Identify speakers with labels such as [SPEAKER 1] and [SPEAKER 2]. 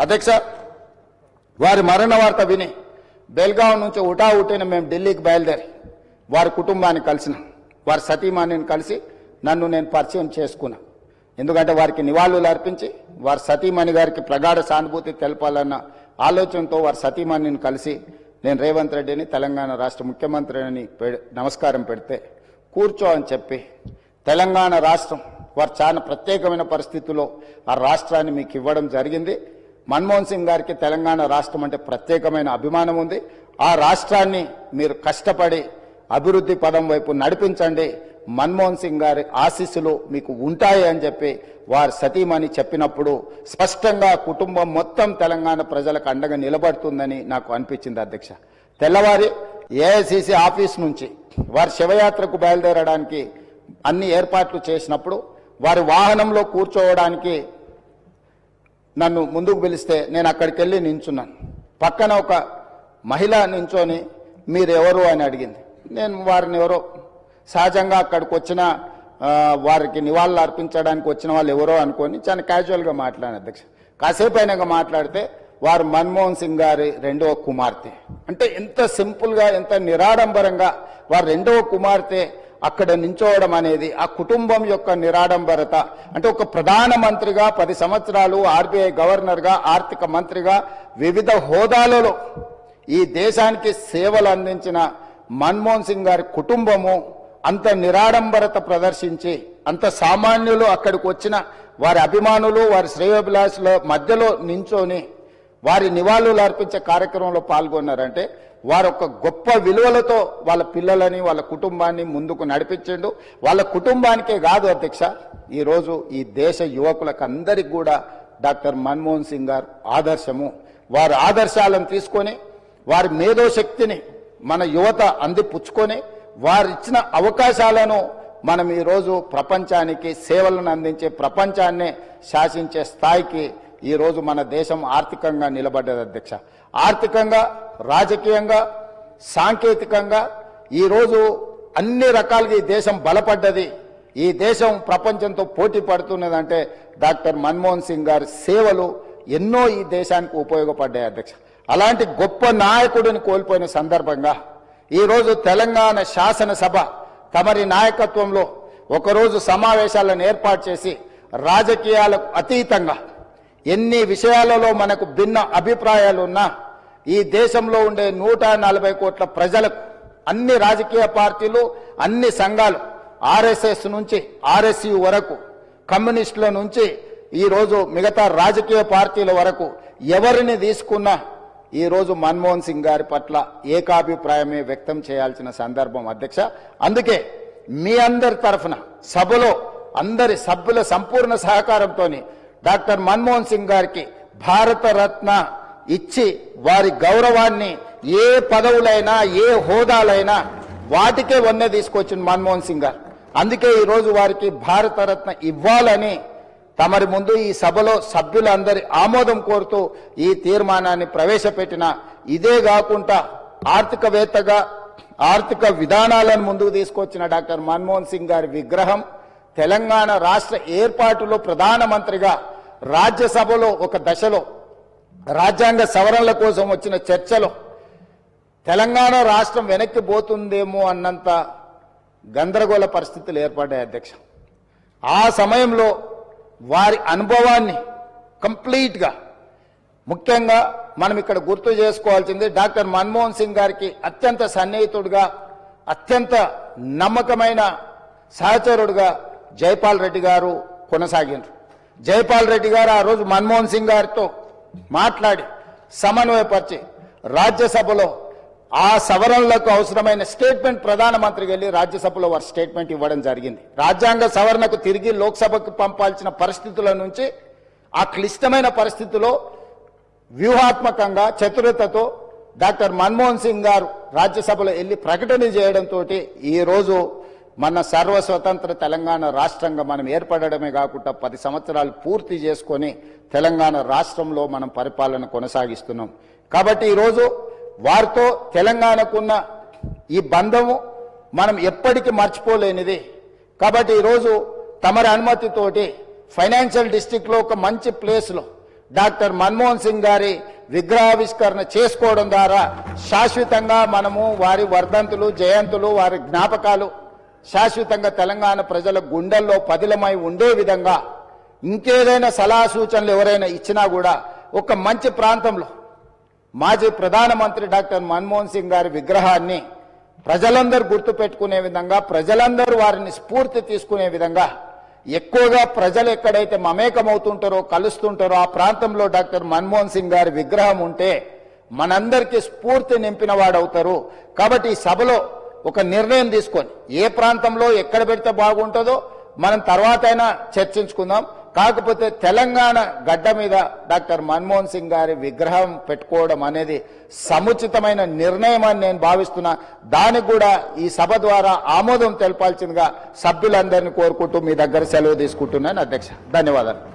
[SPEAKER 1] అధ్యక్ష వారి మరణ వార్త విని బెల్గాం నుంచి ఉటా మేము ఢిల్లీకి బయలుదేరి వారి కుటుంబాన్ని కలిసిన. వారి సతీమణిని కలిసి నన్ను నేను పరిచయం చేసుకున్నా. ఎందుకంటే వారికి నివాళులు అర్పించి వారి సతీమణి గారికి ప్రగాఢ సానుభూతి తెలపాలన్న ఆలోచనతో వారి సతీమణిని కలిసి నేను రేవంత్ రెడ్డిని తెలంగాణ రాష్ట్ర ముఖ్యమంత్రిని పె- నమస్కారం పెడితే కూర్చో అని చెప్పి తెలంగాణ రాష్ట్రం వారు చాలా ప్రత్యేకమైన పరిస్థితుల్లో ఆ రాష్ట్రాన్ని మీకు ఇవ్వడం జరిగింది. మన్మోహన్ సింగ్ గారికి తెలంగాణ రాష్ట్రం అంటే ప్రత్యేకమైన అభిమానం ఉంది. ఆ రాష్ట్రాన్ని మీరు కష్టపడి అభివృద్ధి పదం వైపు నడిపించండి. మన్మోహన్ సింగ్ గారి ఆశీస్సులు మీకు ఉంటాయి అని చెప్పి వారి సతీమణి చెప్పినప్పుడు స్పష్టంగా కుటుంబం మొత్తం తెలంగాణ ప్రజలకు అండగా నిలబడుతుందని నాకు అనిపించింది అధ్యక్ష. తెల్లవారి ఏఐసిసి ఆఫీస్ నుంచి వారి శివయాత్రకు బయలుదేరడానికి అన్ని ఏర్పాట్లు చేసినప్పుడు వారి వాహనంలో కూర్చోవడానికి నన్ను ముందుకు పిలిస్తే నేను అక్కడికి వెళ్ళి నించున్నాను. పక్కన ఒక మహిళ నించొని మీరెవరు? అని అడిగింది. నేను వారిని ఎవరో సహజంగా అక్కడికి వచ్చిన వారికి నివాళులు అర్పించడానికి వచ్చిన వాళ్ళు ఎవరో అనుకొని చాలా క్యాజువల్గా మాట్లాడాను అధ్యక్ష. కాసేపు అయినాక మాట్లాడితే వారు మన్మోహన్ సింగ్ గారి రెండవ కుమార్తె. అంటే ఎంత సింపుల్గా ఎంత నిరాడంబరంగా వారు రెండవ కుమార్తె అక్కడ నించోవడం అనేది ఆ కుటుంబం యొక్క నిరాడంబరత. అంటే ఒక ప్రధానమంత్రిగా పది సంవత్సరాలు ఆర్బీఐ గవర్నర్గా ఆర్థిక మంత్రిగా వివిధ హోదాలలో ఈ దేశానికి సేవలు అందించిన మన్మోహన్ సింగ్ గారి కుటుంబము అంత నిరాడంబరత ప్రదర్శించి అంత సామాన్యులు అక్కడికి వచ్చిన వారి అభిమానులు వారి శ్రేయోభిలాషుల మధ్యలో నించొని వారి నివాళులు అర్పించే కార్యక్రమంలో పాల్గొన్నారంటే వారు ఒక గొప్ప విలువలతో వాళ్ళ పిల్లలని వాళ్ళ కుటుంబాన్ని ముందుకు నడిపించిండు. వాళ్ళ కుటుంబానికే కాదు అధ్యక్ష ఈరోజు ఈ దేశ యువకులకు అందరికి కూడా డాక్టర్ మన్మోహన్ సింగ్ గారు ఆదర్శము. వారి ఆదర్శాలను తీసుకొని వారి మేధోశక్తిని మన యువత అందిపుచ్చుకొని వారు ఇచ్చిన అవకాశాలను మనం ఈరోజు ప్రపంచానికి సేవలను అందించే ప్రపంచాన్నే శాసించే స్థాయికి ఈరోజు మన దేశం ఆర్థికంగా నిలబడ్డది అధ్యక్ష. ఆర్థికంగా రాజకీయంగా సాంకేతికంగా ఈరోజు అన్ని రకాలుగా ఈ దేశం బలపడ్డది. ఈ దేశం ప్రపంచంతో పోటీ పడుతున్నదంటే డాక్టర్ మన్మోహన్ సింగ్ గారి సేవలు ఎన్నో ఈ దేశానికి ఉపయోగపడ్డాయి అధ్యక్ష. అలాంటి గొప్ప నాయకుడిని కోల్పోయిన సందర్భంగా ఈరోజు తెలంగాణ శాసనసభ తమరి నాయకత్వంలో ఒకరోజు సమావేశాలను ఏర్పాటు చేసి రాజకీయాలకు అతీతంగా ఎన్ని విషయాలలో మనకు భిన్న అభిప్రాయాలు ఉన్నా ఈ దేశంలో ఉండే నూట నలభై కోట్ల ప్రజలకు అన్ని రాజకీయ పార్టీలు అన్ని సంఘాలు ఆర్ఎస్ఎస్ నుంచి ఆర్ఎస్యు వరకు కమ్యూనిస్టుల నుంచి ఈరోజు మిగతా రాజకీయ పార్టీల వరకు ఎవరిని తీసుకున్నా ఈరోజు మన్మోహన్ సింగ్ గారి పట్ల ఏకాభిప్రాయమే వ్యక్తం చేయాల్సిన సందర్భం అధ్యక్ష. అందుకే మీ అందరి తరఫున సభలో అందరి సభ్యుల సంపూర్ణ సహకారంతో డాక్టర్ మన్మోహన్ సింగ్ గారికి భారతరత్న ఇచ్చి వారి గౌరవాన్ని ఏ పదవులైనా ఏ హోదాలైనా వాటికే వన్నె తీసుకొచ్చిన మన్మోహన్ సింగ్ గారు. అందుకే ఈరోజు వారికి భారతరత్న ఇవ్వాలని తమరి ముందు ఈ సభలో సభ్యులందరి ఆమోదం కోరుతూ ఈ తీర్మానాన్ని ప్రవేశపెట్టిన ఇదే కాకుండా ఆర్థికవేత్తగా ఆర్థిక విధానాలను ముందుకు తీసుకొచ్చిన డాక్టర్ మన్మోహన్ సింగ్ గారి విగ్రహం తెలంగాణ రాష్ట్ర ఏర్పాటులో ప్రధానమంత్రిగా రాజ్యసభలో ఒక దశలో రాజ్యాంగ సవరణల కోసం వచ్చిన చర్చలో తెలంగాణ రాష్ట్రం వెనక్కి పోతుందేమో అన్నంత గందరగోళ పరిస్థితులు ఏర్పడ్డాయి అధ్యక్ష. ఆ సమయంలో వారి అనుభవాన్ని కంప్లీట్గా ముఖ్యంగా మనం ఇక్కడ గుర్తు చేసుకోవాల్సింది డాక్టర్ మన్మోహన్ సింగ్ గారికి అత్యంత సన్నిహితుడుగా అత్యంత నమ్మకమైన సహచరుడుగా జైపాల్ రెడ్డి గారు కొనసాగినారు జైపాల్ రెడ్డి గారు ఆ రోజు మన్మోహన్ సింగ్ గారితో మాట్లాడి సమన్వయపరిచి రాజ్యసభలో ఆ సవరణలకు అవసరమైన స్టేట్మెంట్ ప్రధానమంత్రికి వెళ్ళి రాజ్యసభలో వారి స్టేట్మెంట్ ఇవ్వడం జరిగింది. రాజ్యాంగ సవరణకు తిరిగి లోక్సభకు పంపాల్సిన పరిస్థితుల నుంచి ఆ క్లిష్టమైన పరిస్థితిలో వ్యూహాత్మకంగా చతురతతో డాక్టర్ మన్మోహన్ సింగ్ గారు రాజ్యసభలో వెళ్ళి ప్రకటన చేయడంతో ఈ రోజు మన సర్వ స్వతంత్ర తెలంగాణ రాష్ట్రంగా మనం ఏర్పడడమే కాకుండా పది సంవత్సరాలు పూర్తి చేసుకొని తెలంగాణ రాష్ట్రంలో మనం పరిపాలన కొనసాగిస్తున్నాం. కాబట్టి ఈరోజు వారితో తెలంగాణకున్న ఈ బంధము మనం ఎప్పటికీ మర్చిపోలేనిది. కాబట్టి ఈరోజు తమరి అనుమతితోటి ఫైనాన్షియల్ డిస్టిక్లో ఒక మంచి ప్లేస్లో డాక్టర్ మన్మోహన్ సింగ్ గారి విగ్రహావిష్కరణ చేసుకోవడం ద్వారా శాశ్వతంగా మనము వారి వర్ధంతులు జయంతులు వారి జ్ఞాపకాలు శాశ్వతంగా తెలంగాణ ప్రజల గుండెల్లో పదిలమై ఉండే విధంగా ఇంకేదైనా సలహా సూచనలు ఎవరైనా ఇచ్చినా కూడా ఒక మంచి ప్రాంతంలో మాజీ ప్రధానమంత్రి డాక్టర్ మన్మోహన్ సింగ్ గారి విగ్రహాన్ని ప్రజలందరూ గుర్తుపెట్టుకునే విధంగా ప్రజలందరూ వారిని స్ఫూర్తి తీసుకునే విధంగా ఎక్కువగా ప్రజలు ఎక్కడైతే మమేకమవుతుంటారో కలుస్తుంటారో ఆ ప్రాంతంలో డాక్టర్ మన్మోహన్ సింగ్ గారి విగ్రహం ఉంటే మనందరికీ స్ఫూర్తి నింపిన వాడవుతారు కాబట్టి ఈ సభలో ఒక నిర్ణయం తీసుకొని ఏ ప్రాంతంలో ఎక్కడ పెడితే బాగుంటుందో మనం తర్వాత అయినా చర్చించుకుందాం. కాకపోతే తెలంగాణ గడ్డ మీద డాక్టర్ మన్మోహన్ సింగ్ గారి విగ్రహం పెట్టుకోవడం అనేది సముచితమైన నిర్ణయం అని నేను భావిస్తున్నా. దానికి కూడా ఈ సభ ద్వారా ఆమోదం తెలపాల్సిందిగా సభ్యులందరినీ కోరుకుంటూ మీ దగ్గర సెలవు తీసుకుంటున్నాను. అధ్యక్ష ధన్యవాదాలు.